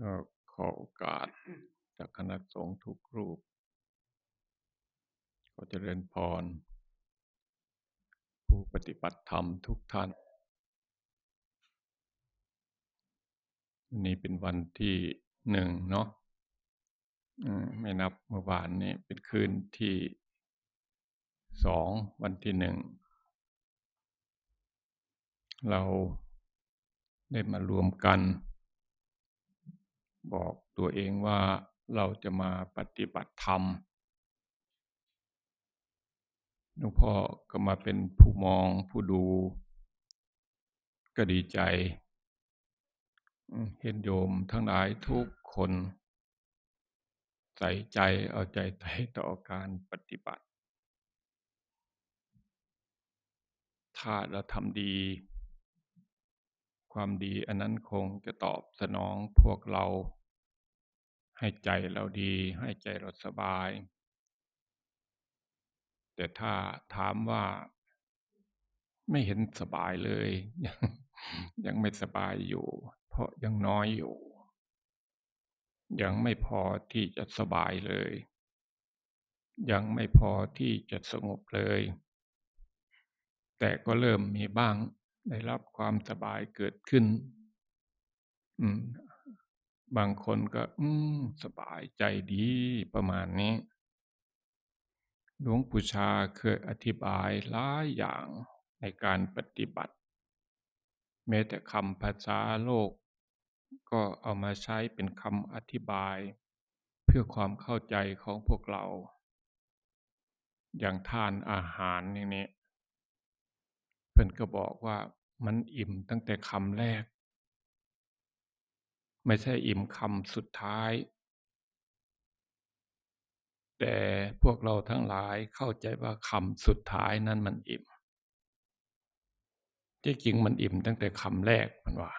ก็ขอโอกาสจากคณะสงฆ์ทุกรูปขอเจริญพร ผู้ปฏิบัติธรรมทุกท่านวันนี้เป็นวันที่หนึ่งเนาะไม่นับเมื่อวานนี้เป็นคืนที่สองวันที่หนึ่ง เราได้มารวมกัน บอกตัวเองว่าเราจะมาปฏิบัติธรรมหลวงพ่อก็มาเป็นผู้มองผู้ดู ก็ดีใจ เห็นโยมทั้งหลายทุกคน ใส่ใจเอาใจใส่ต่อการปฏิบัติ ถ้าเราทำดี ความดีอันนั้นคงจะตอบสนองพวกเรา ให้ใจเราดี ให้ใจเราสบาย แต่ถ้าถามว่าไม่เห็นสบายเลย ยังยังไม่สบายอยู่ เพราะยังน้อยอยู่ ยังไม่พอที่จะสบายเลย ยังไม่พอที่จะสงบเลย แต่ก็เริ่มมีบ้าง ได้รับความสบายเกิดขึ้น อืม บางคนก็ อืม สบายใจดีประมาณนี้ หลวงปู่ชาเคยอธิบายหลายอย่างในการปฏิบัติ แม้แต่คำภาษาโลก ก็เอามาใช้เป็นคำอธิบาย เพื่อความเข้าใจของพวกเรา อย่างทานอาหารอย่างนี้เพื่อนก็บอกว่า มันอิ่มตั้งแต่คำแรก ไม่ใช่อิ่มคำสุดท้าย แต่พวกเราทั้งหลายเข้าใจว่าคำสุดท้ายนั้นมันอิ่ม ที่จริงมันอิ่มตั้งแต่คำแรกมันว่า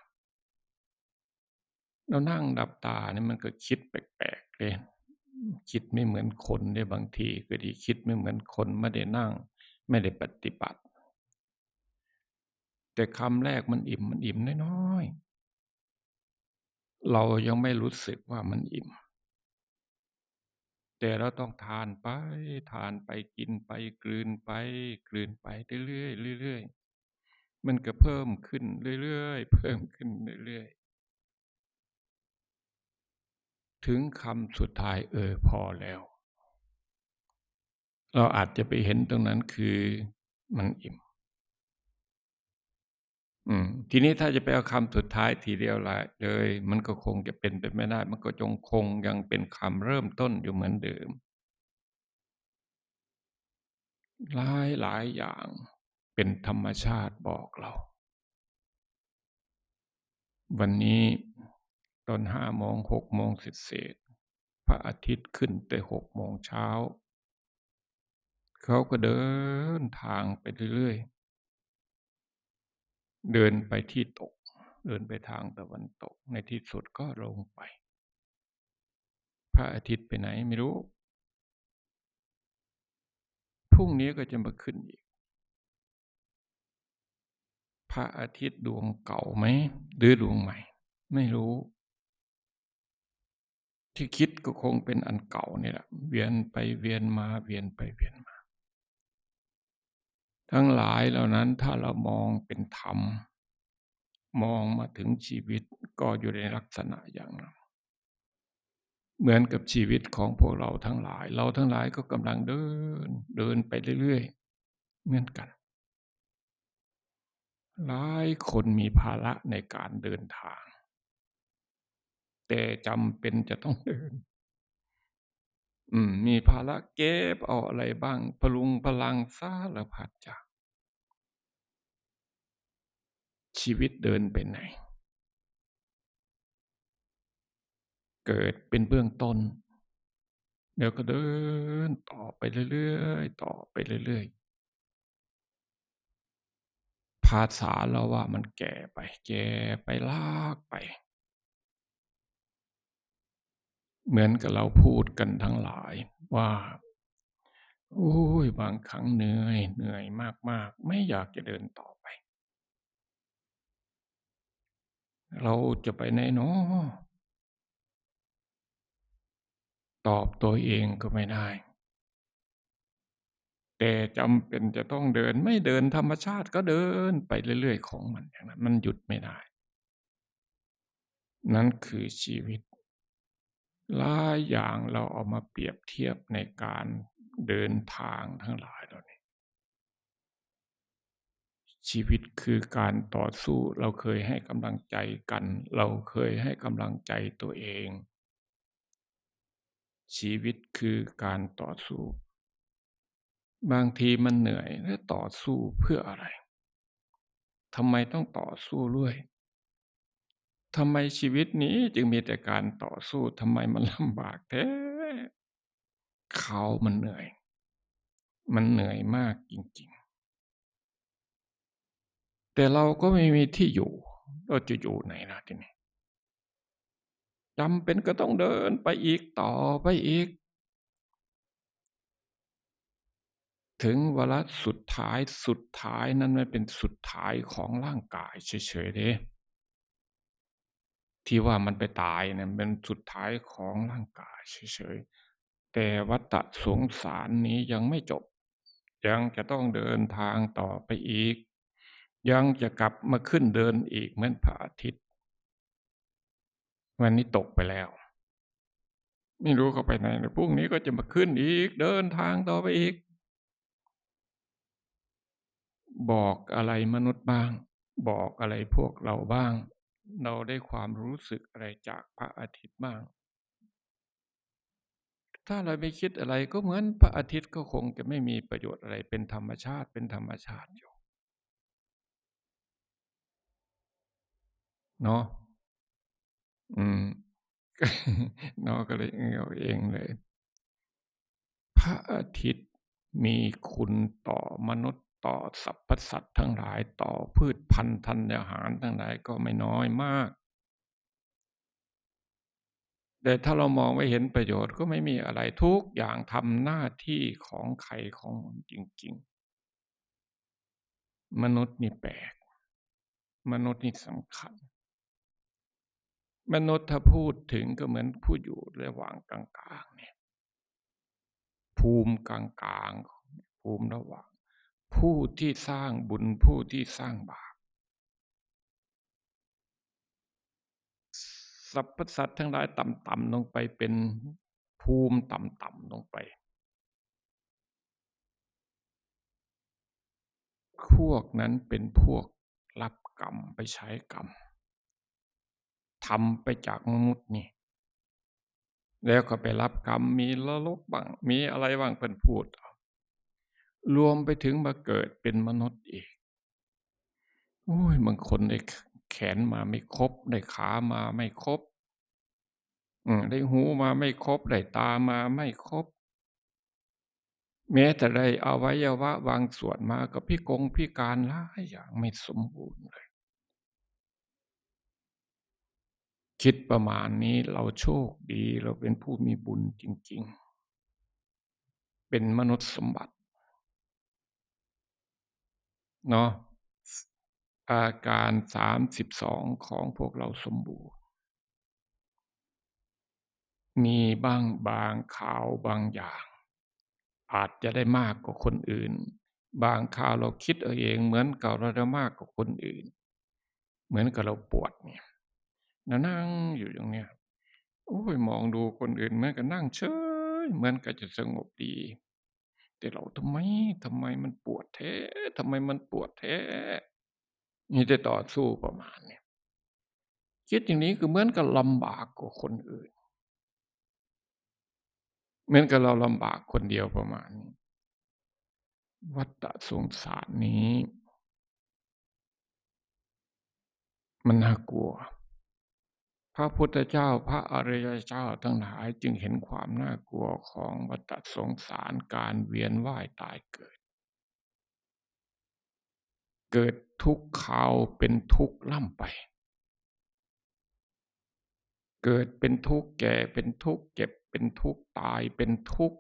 เรานั่งดับตาเนี่ยมันก็คิดแปลกๆเลยคิดไม่เหมือนคนได้บางทีก็ดีคิดไม่เหมือนคนไม่ได้นั่ง ไม่ได้ปฏิบัติ แต่คำแรกมันอิ่มมันอิ่มน้อยๆเรายังไม่รู้สึกว่ามันอิ่ม แต่เราต้องทานไป ทานไปกินไป กลืนไป กลืนไปเรื่อยๆเรื่อยๆมันก็เพิ่มขึ้นเรื่อยๆเพิ่มขึ้นเรื่อยๆถึงคำสุดท้ายเออพอแล้ว เราอาจจะไปเห็นตรงนั้นคือมันอิ่มอืม ทีนี้ถ้าจะไปเอาคำสุดท้ายทีเดียวเลย มันก็คงจะเป็นไปไม่ได้ มันก็จงคงยังเป็นคำเริ่มต้นอยู่เหมือนเดิม หลายหลายอย่างเป็นธรรมชาติบอกเรา วันนี้ตอนห้าโมงหกโมงเสร็จพระอาทิตย์ขึ้นแต่หกโมงเช้า เขาก็เดินทางไปเรื่อยๆ เดินไปที่ตก เดินไปทางตะวันตก ในที่สุดก็ลงไป พระอาทิตย์ไปไหนไม่รู้ พรุ่งนี้ก็จะมาขึ้นอีก พระอาทิตย์ดวงเก่าไหมหรือดวงใหม่ ไม่รู้ ที่คิดก็คงเป็นอันเก่านี่แหละ เวียนไปเวียนมา เวียนไปเวียนมา ทั้งหลายเหล่านั้นถ้าเรามองเป็นธรรม มองมาถึงชีวิตก็อยู่ในลักษณะอย่างนั้นเหมือนกับชีวิตของพวกเราทั้งหลาย เราทั้งหลายก็กำลังเดินเดินไปเรื่อยๆเหมือนกัน หลายคนมีภาระในการเดินทาง แต่จำเป็นจะต้องเดิน อืม มีภาระเก็บเอาอะไรบ้าง พลุงพลังสารพัดจากชีวิตเดินไปไหน เกิดเป็นเบื้องต้น เดี๋ยวก็เดินต่อไปเรื่อยๆ ต่อไปเรื่อยๆ ภาษาเราว่ามันแก่ไป แก่ไปลากไป เหมือนกับเราพูดกันทั้งหลายว่าโอ้ยบางครั้งเหนื่อย เหนื่อยมาก ๆ ไม่อยากจะเดินต่อไป เราจะไปไหนเนาะตอบตัวเองก็ไม่ได้ แต่จำเป็นจะต้องเดินไม่เดินธรรมชาติก็เดินไปเรื่อย ๆ ของมันอย่างนั้น มันหยุดไม่ได้ นั่นคือชีวิต หลายอย่างเราเอามาเปรียบเทียบในการเดินทางทั้งหลายเหล่านี้ ชีวิตคือการต่อสู้เราเคยให้กำลังใจกัน เราเคยให้กำลังใจตัวเอง ชีวิตคือการต่อสู้ บางทีมันเหนื่อยและต่อสู้เพื่ออะไรทำไมต้องต่อสู้ด้วย ทำไมชีวิตนี้จึงมีแต่การต่อสู้ทำไมมันลำบากแท้เขามันเหนื่อย มันเหนื่อยมากจริง ๆ แต่เราก็ไม่มีที่อยู่ เราจะอยู่ไหนล่ะทีนี้จำเป็นก็ต้องเดินไปอีกต่อไปอีก ถึงเวลาสุดท้ายสุดท้ายนั้นมันเป็นสุดท้ายของร่างกายเฉยๆเด้ ที่ว่ามันไปตายเนี่ยเป็นสุดท้ายของร่างกายเฉยๆ แต่วัฏสงสารนี้ยังไม่จบ ยังจะต้องเดินทางต่อไปอีก ยังจะกลับมาขึ้นเดินอีกเหมือนพระอาทิตย์ วันนี้ตกไปแล้ว ไม่รู้เขาไปไหนพรุ่งนี้ก็จะมาขึ้นอีก เดินทางต่อไปอีก บอกอะไรมนุษย์บ้าง บอกอะไรพวกเราบ้าง เราได้ความรู้สึกอะไรจากพระอาทิตย์บ้าง ถ้าเราไม่คิดอะไรก็เหมือนพระอาทิตย์ก็คงจะไม่มีประโยชน์อะไรเป็นธรรมชาติเป็นธรรมชาติอยู่เนาะอืมเนาะก็เลยเอาเองเลย พระอาทิตย์มีคุณต่อมนุษย์ ต่อสรรพสัตว์ทั้งหลายต่อพืชพันธุ์ธัญญาหารทั้งหลายก็ไม่น้อยมาก แต่ถ้าเรามองไม่เห็นประโยชน์ก็ไม่มีอะไรทุกอย่างทำหน้าที่ของใครของจริง ๆ มนุษย์นี่แปลก มนุษย์นี่สำคัญ มนุษย์ถ้าพูดถึงก็เหมือนผู้อยู่ระหว่างกลางๆเนี่ยภูมิกลางๆภูมิระหว่าง ผู้ที่สร้างบุญผู้ที่สร้างบาปสรรพสัตว์ทั้งหลายต่ำๆลงไปเป็นภูมิต่ำๆลงไปพวกนั้นเป็นพวกรับกรรมไปใช้กรรมทำไปจากมนุษย์นี่ แล้วก็ไปรับกรรมมีละลกบ้างมีอะไรบ้างเป็นพูด รวมไปถึงมาเกิดเป็นมนุษย์อีกโอ้ยบางคนได้แขนมาไม่ครบ ได้ขามาไม่ครบได้หูมาไม่ครบ ได้ตามาไม่ครบ แม้แต่ได้อวัยวะบางส่วนมากับพิกงพิการหลายอย่างไม่สมบูรณ์เลย คิดประมาณนี้เราโชคดีเราเป็นผู้มีบุญจริง ๆ เป็นมนุษย์สมบัติ เนาะอาการสามสิบสองของพวกเราสมบูรณ์ มีบ้างบางข่าวบางอย่าง อาจจะได้มากกว่าคนอื่น บางข่าวเราคิดเองเหมือนกับเราได้มากกว่าคนอื่น เหมือนกับเราปวดเนี่ยนั่งอยู่อย่างเนี้ยโอ้ยมองดูคนอื่นเหมือนกับนั่งเฉยเหมือนกับจะสงบดี แต่เราทำไมทำไมมันปวดแท้ทำไมมันปวดแท้ นี่จะต่อสู้ประมาณเนี่ยคิดอย่างนี้คือเหมือนกับลำบากกว่าคนอื่น เหมือนกับเราลำบากคนเดียวประมาณนี้ วัฏสงสารนี้ มันน่ากลัว พระพุทธเจ้าพระอริยเจ้าทั้งหลายจึงเห็นความน่ากลัวของวัฏสงสารการเวียนว่ายตายเกิด เกิดทุกข่าวเป็นทุกข์ล่ำไป เกิดเป็นทุกข์แก่เป็นทุกข์เจ็บเป็นทุกข์ตายเป็นทุกข์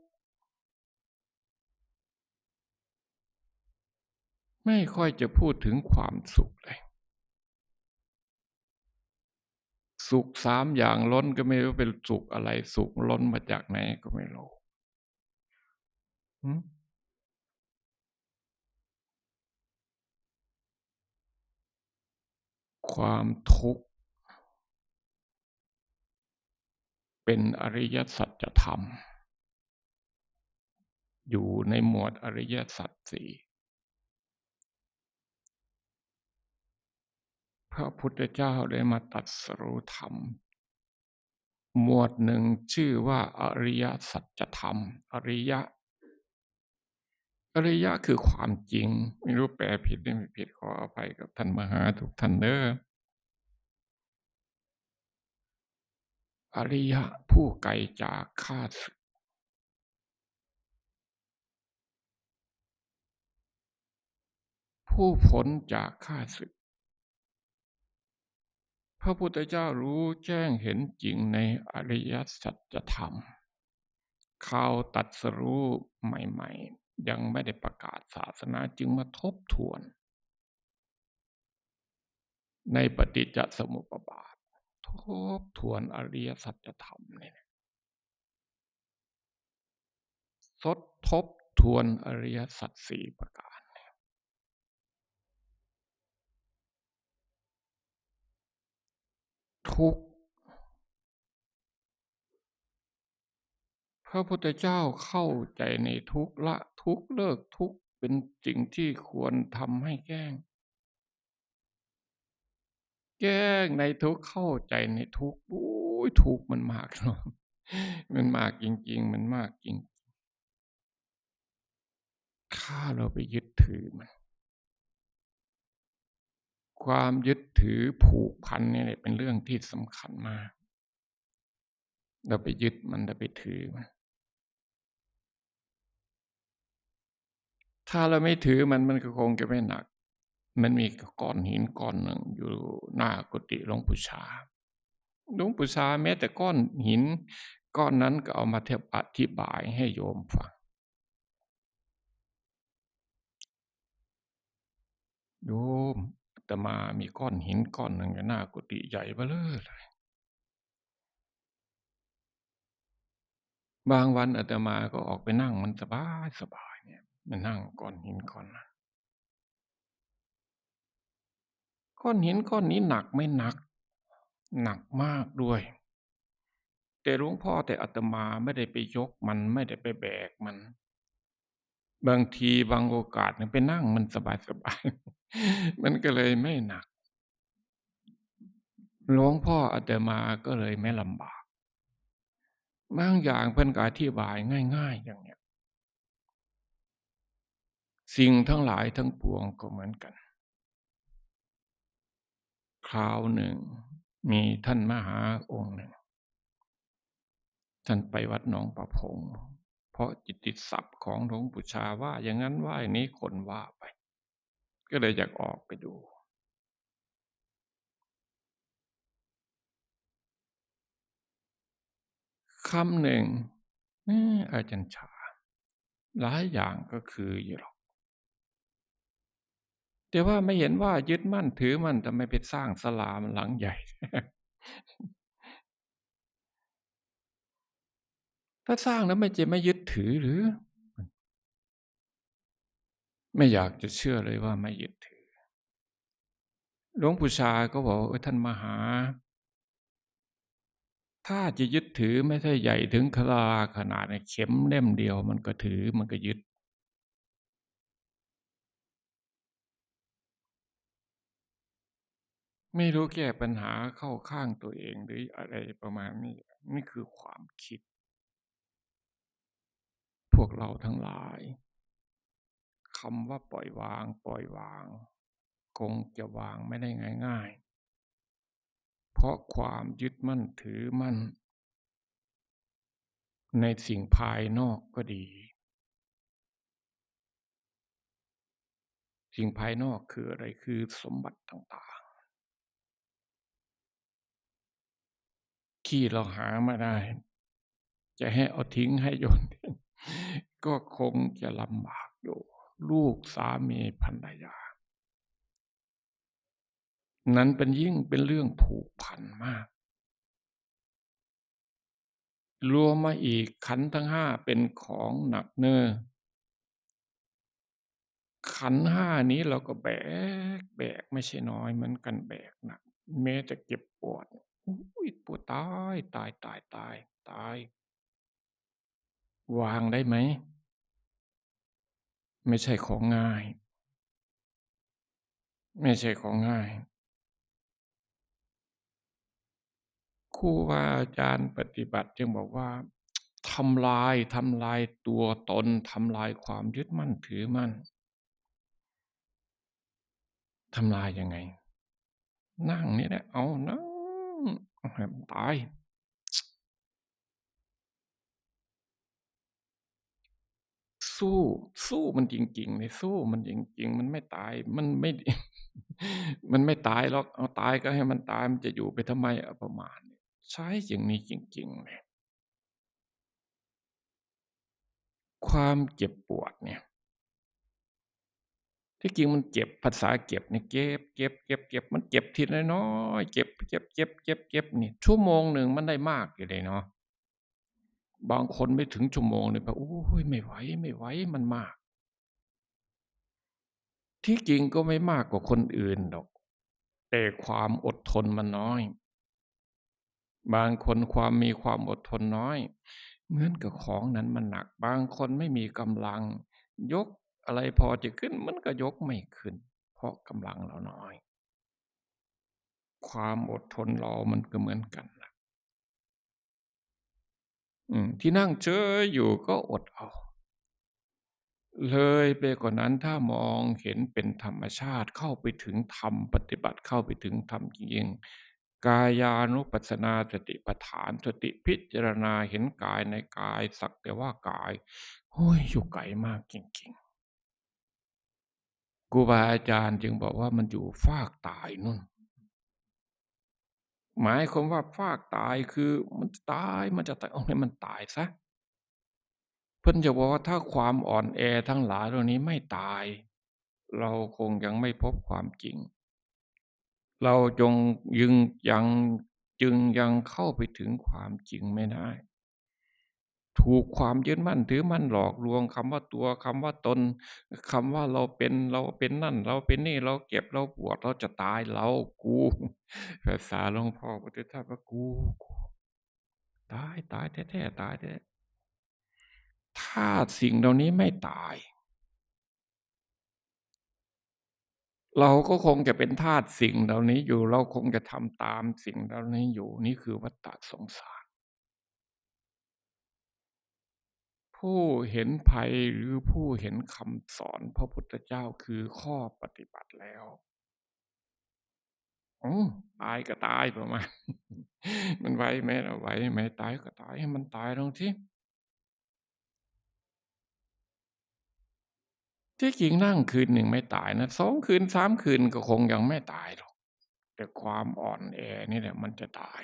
ไม่ค่อยจะพูดถึงความสุขเลย สุขสามอย่างล้นก็ไม่รู้เป็นสุขอะไร สุขล้นมาจากไหนก็ไม่รู้ความทุกข์ เป็นอริยสัจธรรม อยู่ในหมวดอริยสัจสี่ ระพุทธเจ้าได้มาตัดสรุธรรม หมวดหนึ่งชื่อว่าอริยสัจธรรม อริยะ อริยะคือความจริง ไม่รู้แปลผิดหรือไม่ผิดขออภัยกับท่านมหาทุกท่านเด้ออริยะผู้ไกลจากข้าศึกผู้พ้นจากข้าศึก พระพุทธเจ้ารู้แจ้งเห็นจริงในอริยสัจธรรมข่าวตัดสรู้ใหม่ๆ ยังไม่ได้ประกาศศาสนาจึงมาทบทวน ในปฏิจจสมุปบาท ทบทวนอริยสัจธรรมเนี่ยสดทบทวนอริยสัจสี่ประการ ทุกพระพุทธเจ้าเข้าใจในทุกละทุกเลิกทุกเป็นสิ่งที่ควรทำให้แก้ง แก้งในทุกเข้าใจในทุกโอ้ยทุกมันมากเนาะมันมากจริง ๆ มันมากจริงถ้าเราไปยึดถือมัน ความยึดถือผูกพันนี่เป็นเรื่องที่สำคัญมาก เราไปยึดมันเราไปถือมัน ถ้าเราไม่ถือมันมันก็คงจะไม่หนัก มันมีก้อนหินก้อนหนึ่งอยู่หน้ากุฏิหลวงปู่ชาหลวงปู่ชาแม้แต่ก้อนหิน ก้อนนั้นก็เอามาเทียบอธิบายให้โยมฟังโยม ตมามีก้อนหินก้อนหนึ่งหน้ากุฏิใหญ่เบ้อเลย บางวันอาตมาก็ออกไปนั่งมันสบายสบายเนี่ยมันนั่งก้อนหินก้อนนั้นก้อนหินก้อนนี้หนักไม่หนัก หนักมากด้วย แต่หลวงพ่อแต่อาตมาไม่ได้ไปยกมันไม่ได้ไปแบกมัน บางทีบางโอกาสไปนั่งมันสบายสบาย มันก็เลยไม่หนัก หลวงพ่ออาตมาก็เลยไม่ลำบาก บางอย่างเพิ่นก็อธิบายง่าย ๆ อย่างเนี้ย สิ่งทั้งหลายทั้งปวงก็เหมือนกัน คราวหนึ่ง มีท่านมหาองค์หนึ่ง ท่านไปวัดหนองประพง ราะจิตติศัพท์ของหลวงปู่ชาว่าอย่างนั้นว่าอย่างนี้คนว่าไป ก็เลยอยากออกไปดู คำหนึ่งอาจารย์ชา หลายอย่างก็คืออยู่หรอก แต่ว่าไม่เห็นว่ายึดมั่นถือมั่นทำไมไปสร้างสลามหลังใหญ่ ถ้าสร้างแล้วไม่จะไม่ยึดถือหรือ ไม่อยากจะเชื่อเลยว่าไม่ยึดถือ หลวงปู่ชาก็บอกว่าท่านมหา ถ้าจะยึดถือไม่ใช่ใหญ่ถึงคลาขนาดเข็มเล่มเดียว มันก็ถือมันก็ยึดไม่รู้แก้ปัญหาเข้าข้างตัวเองหรืออะไรประมาณนี้ นี่คือความคิด วกเราทั้งหลายคำว่าปล่อยวาง ปล่อยวาง คงจะวางไม่ได้ง่าย ๆ เพราะความยึดมั่นถือมั่น ในสิ่งภายนอกก็ดี สิ่งภายนอกคืออะไรคือสมบัติต่างๆ ที่เราหามาได้ จะให้เอาทิ้งให้โยน ก็คงจะลำบากอยู่ ลูกสามีภรรยา นั้นเป็นยิ่งเป็นเรื่องผูกพันมาก รวมมาอีกขันทั้งห้าเป็นของหนักเนอขันห้านี้เราก็แบกแบกไม่ใช่น้อยเหมือนกันแบกหนักแม้จะเจ็บปวดอุ้ยปวดตายตายตายตายตาย วางได้ไหม ไม่ใช่ของง่าย ไม่ใช่ของง่ายครูบาอาจารย์ปฏิบัติจึงบอกว่าทำลายทำลายตัวตนทำลายความยึดมั่นถือมั่นทำลายยังไง นั่งนี่แหละเอานั่งให้ตาย สู้ สู้มันจริงๆเลยสู้มันจริงๆ มันไม่ตายมันไม่ มันไม่ตายหรอกเอาตายก็ให้มันตายมันจะอยู่ไปทำไมอประมาณใช้อย่างนี้จริงๆเลยความเจ็บปวดเนี่ย ที่จริงมันเจ็บภาษาเก็บเนี่ยเก็บเก็บเก็บเก็บมันเจ็บทีน้อยๆเจ็บเจ็บเจ็บเจ็บเจ็บนี่ชั่วโมงหนึ่งมันได้มากอยู่เลยเนาะ บางคนไม่ถึงชั่วโมงนี่แบบโอ๊ยไม่ไหวไม่ไหวมันมาก ที่จริงก็ไม่มากกว่าคนอื่นดอก แต่ความอดทนมันน้อย บางคนความมีความอดทนน้อย เหมือนกับของนั้นมันหนัก บางคนไม่มีกำลัง ยกอะไรพอจะขึ้นมันก็ยกไม่ขึ้น เพราะกำลังเราน้อย ความอดทนเรามันก็เหมือนกัน ที่นั่งเฉยอยู่ก็อดเอา เลยไปกว่านั้นถ้ามองเห็นเป็นธรรมชาติเข้าไปถึงธรรมปฏิบัติเข้าไปถึงธรรมจริงๆกายานุปัสสนาสติปัฏฐานสติพิจารณาเห็นกายในกายสักแต่ว่ากายโอ้ยอยู่ไกลมากจริงๆครูบาอาจารย์จึงบอกว่ามันอยู่ฟากตายนู่น หมายความว่าฟากตายคือมันตายมันจะตายเอาให้มันตายซะเพิ่นจะบอกว่าถ้าความอ่อนแอทั้งหลายเหล่านี้ไม่ตาย เราคงยังไม่พบความจริง เราจงยึงยังจึงยังเข้าไปถึงความจริงไม่ได้ ถูกความยึดมั่นถือมั่นหลอกลวงคำว่าตัวคำว่าตนคำว่าเราเป็นเราเป็นนั่น เราเป็นนี่เราเจ็บเราปวดเราจะตายเรากูภาษาหลวงพ่อพุทธทาสว่ากูกูตายตายแท้ๆตายแท้ถ้าสิ่งเหล่านี้ไม่ตาย เราก็คงจะเป็นทาสสิ่งเหล่านี้อยู่ เราคงจะทำตามสิ่งเหล่านี้อยู่ นี่คือวัฏฏะสงสาร ผู้เห็นภัยหรือผู้เห็นคำสอนพระพุทธเจ้าคือข้อปฏิบัติแล้วอืมตายก็ตายประมาณ มันไหวไหมล่ะไหวไหมตายก็ตายให้มันตายลงสิที่จริงนั่งคืนหนึ่งไม่ตายนะ2คืน3คืนก็คงยังไม่ตายหรอกแต่ความอ่อนแอนี่แหละมันจะตาย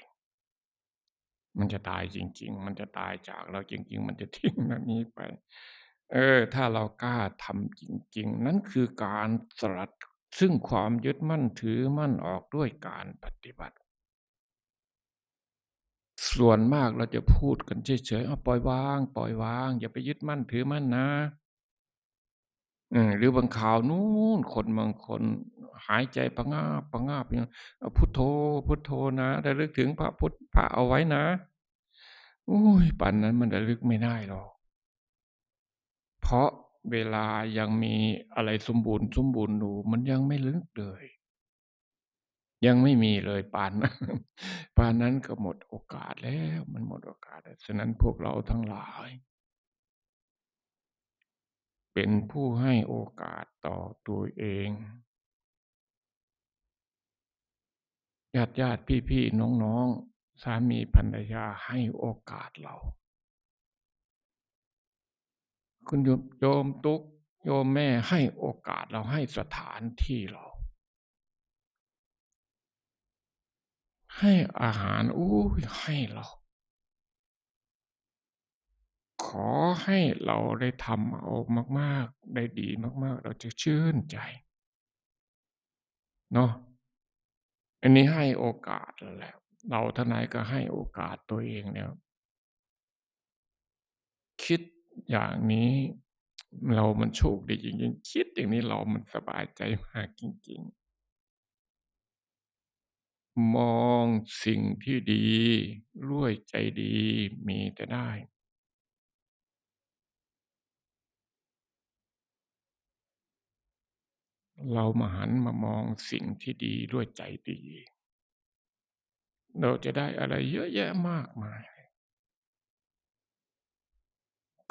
มันจะตายจริง ๆ มันจะตายจากเราจริง ๆ มันจะทิ้งอันนี้ไป เออ ถ้าเรากล้าทำจริง ๆ นั่นคือการสลัดซึ่งความยึดมั่นถือมั่นออกด้วยการปฏิบัติ ส่วนมากเราจะพูดกันเฉยๆอ้าปล่อยวาง ปล่อยวาง อย่าไปยึดมั่นถือมั่นนะ หรือบางข่าวนู้นคนบางคนหายใจพะงาบๆอย่างพุทโธพุทโธนะระลึกถึงพระพุทธพระเอาไว้นะโอ๊ยป่านนั้นมันระลึกไม่ได้หรอกเพราะเวลายังมีอะไรสมบูรณ์ๆอยู่มันยังไม่ลึกเลย ยังไม่มีเลยป่านนั้นป่านนั้นก็หมดโอกาสแล้ว มันหมดโอกาสแล้วฉะนั้นพวกเราทั้งหลาย เป็นผู้ให้โอกาสต่อตัวเองญาติๆพี่ๆน้องๆสามีภรรยาให้โอกาสเรา คุณโยมโยมตุกโยมแม่ให้โอกาสเราให้สถานที่เรา ให้อาหารอุ๊ยให้เรา ขอให้เราได้ทำเอามากๆ ได้ดีมากๆ เราจะชื่นใจเนาะอันนี้ให้โอกาสแล้วเราทั้งหลายก็ให้โอกาสตัวเองแล้ว คิดอย่างนี้เรามันโชคดีจริงๆ คิดอย่างนี้เรามันสบายใจมากจริงๆ มองสิ่งที่ดีด้วยใจดีมีแต่ได้ เรามาหันมามองสิ่งที่ดีด้วยใจดี เราจะได้อะไรเยอะแยะมากมาย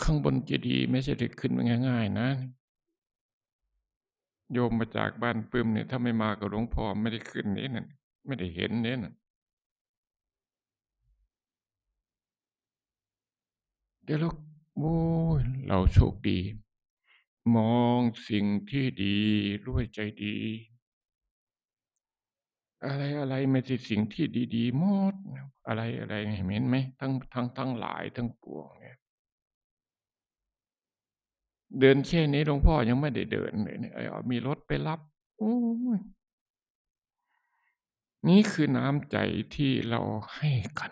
ข้างบนเจดีย์ไม่ใช่ได้ขึ้นง่ายๆ นะ โยมมาจากบ้านปึ้มเนี่ยถ้าไม่มากับหลวงพ่อไม่ได้ขึ้นนี้นั่นไม่ได้เห็นนี้นั่นเดี๋ยวเราโอ้ยเราโชคดี มองสิ่งที่ดีด้วยใจดี อะไรอะไรไม่ใช่สิ่งที่ดีๆหมดอะไรอะไรเห็นไหมทั้งทั้งทั้งหลายทั้งปวงเนี่ยเดินแค่นี้หลวงพ่อยังไม่ได้เดินเลยเนี่ยมีรถไปรับโอ้ยนี่คือน้ำใจที่เราให้กัน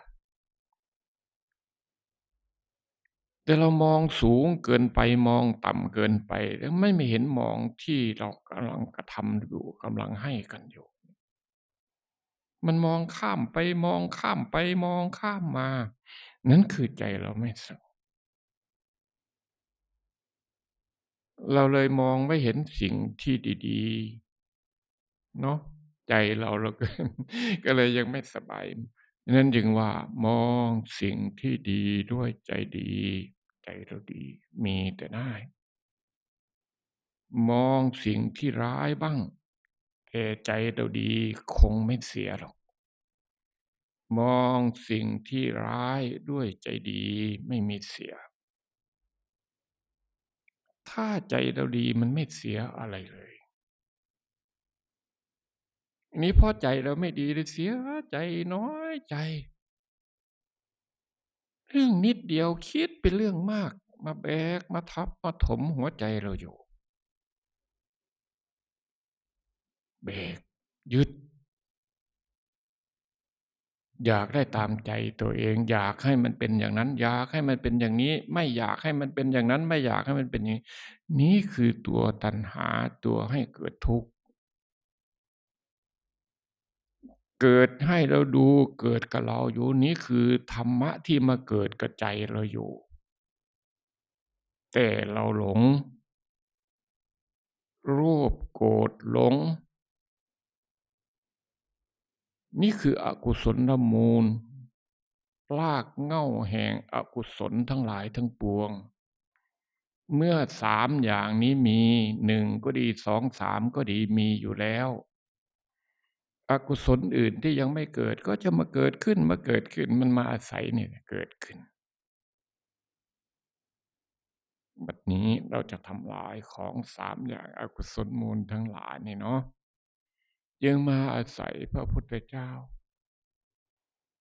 แต่เรามองสูงเกินไปมองต่ำเกินไป แล้วไม่ไม่เห็นมองที่เรากำลังกระทำอยู่กำลังให้กันอยู่ มันมองข้ามไปมองข้ามไปมองข้ามมา นั่นคือใจเราไม่สงบเราเลยมองไม่เห็นสิ่งที่ดีๆ เนาะใจเราเราก็ก็เลยยังไม่สบาย นั่นจึงว่ามองสิ่งที่ดีด้วยใจดี ใจเราดีมีแต่ได้ มองสิ่งที่ร้ายบ้างแต่ใจเราดีคงไม่เสียหรอก มองสิ่งที่ร้ายด้วยใจดีไม่มีเสีย ถ้าใจเราดีมันไม่เสียอะไรเลย นี้พอใจเราไม่ดีเลยเสียใจน้อยใจ เรื่องนิดเดียวคิดเป็นเรื่องมาก มาแบกมาทับมาถมหัวใจเราอยู่เบกยึด อยากได้ตามใจตัวเอง อยากให้มันเป็นอย่างนั้น อยากให้มันเป็นอย่างนี้ ไม่อยากให้มันเป็นอย่างนั้น ไม่อยากให้มันเป็นอย่างนี้ นี่คือตัวตัณหาตัวให้เกิดทุกข์ เกิดให้เราดูเกิดกับเราอยู่นี้คือธรรมะที่มาเกิดกับใจเราอยู่ แต่เราหลง รูปโกรธหลง นี่คืออกุศลมูลรากเง้าแห่งอกุศลทั้งหลายทั้งปวง เมื่อสามอย่างนี้มีหนึ่งก็ดีสองสามก็ดีมีอยู่แล้ว อกุศลอื่นที่ยังไม่เกิดก็จะมาเกิดขึ้นมาเกิดขึ้นมันมาอาศัยเนี่ยเกิดขึ้นบัดนี้เราจะทำลายของสามอย่างอากุศลมูลทั้งหลายนี่เนาะยังมาอาศัยพระพุทธเจ้า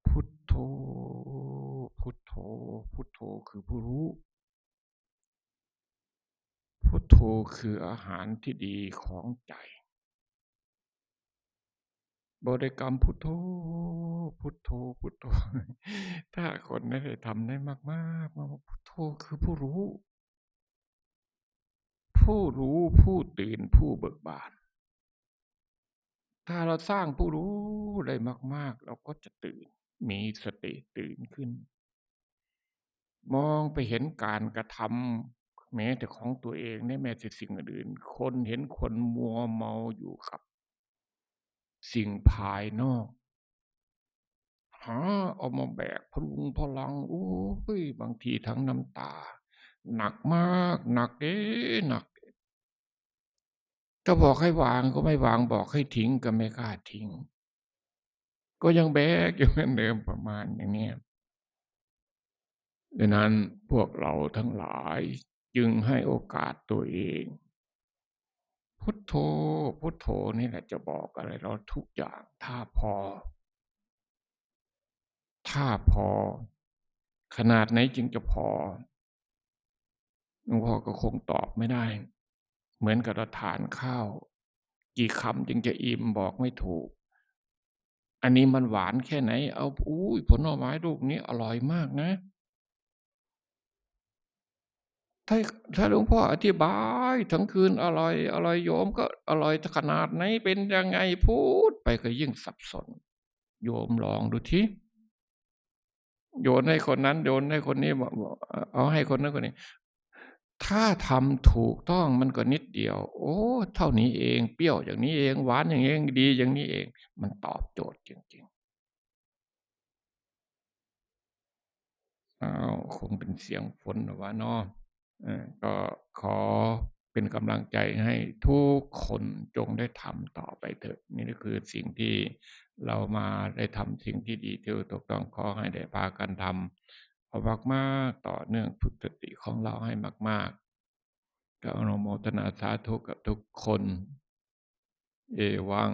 พุทโธ พุทโธ พุทโธคือผู้รู้ พุทโธคืออาหารที่ดีของใจ บริกรรมพุทโธ พุทโธ พุทโธ ถ้าคนได้ทำได้มากๆมากพุทโธคือผู้รู้ ผู้รู้ผู้ตื่นผู้เบิกบาน ถ้าเราสร้างผู้รู้ได้มาก ๆ เราก็จะตื่น มีสติตื่นขึ้น มองไปเห็นการกระทำแม้แต่ของตัวเองในแม้แต่สิ่งอื่น คนเห็นคนมัวเมาอยู่กับ สิ่งภายนอก หาเอามาแบกพลุงพลัง โอ้ยบางทีทั้งน้ำตา หนักมาก หนักเด้หนักก็บอกให้วางก็ไม่วางบอกให้ทิ้งก็ไม่กล้าทิ้ง ก็ยังแบกอยู่เหมือนเดิมประมาณอย่างนี้ดังนั้นพวกเราทั้งหลายจึงให้โอกาสตัวเอง พุทโธ พุทโธนี่แหละจะบอกอะไรเราทุกอย่าง ถ้าพอ ถ้าพอ ขนาดไหนจึงจะพอหลวงพ่อก็คงตอบไม่ได้ เหมือนกับเราทานข้าว กี่คำจึงจะอิ่มบอกไม่ถูก อันนี้มันหวานแค่ไหน เอาอุ้ยผลไม้ลูกนี้อร่อยมากนะ ถ้าถ้าหลวงพ่ออธิบายทั้งคืนอร่อยอร่อยโยมก็อร่อยขนาดไหนเป็นยังไงพูดไปก็ยิ่งสับสน โยมลองดูทีโยนให้คนนั้น โยนให้คนนี้บอกเอาให้คนนั้นคนนี้ ถ้าทำถูกต้องมันก็นิดเดียว โอ้ เท่านี้เองเปรี้ยวอย่างนี้เองหวานอย่างนี้เองดีอย่างนี้เอง มันตอบโจทย์จริงๆอ้าวคงเป็นเสียงฝนหรือว่านาะ ก็ขอเป็นกำลังใจให้ทุกคนจงได้ทำต่อไปเถอะนี่ก็คือสิ่งที่เรามาได้ทำสิ่งที่ดีที่ถูกต้องขอให้ได้พากันทำเอามากๆต่อเนื่องฝึกสติของเราให้มาก ๆก็อนุโมทนาสาธุกับทุกคน เอวัง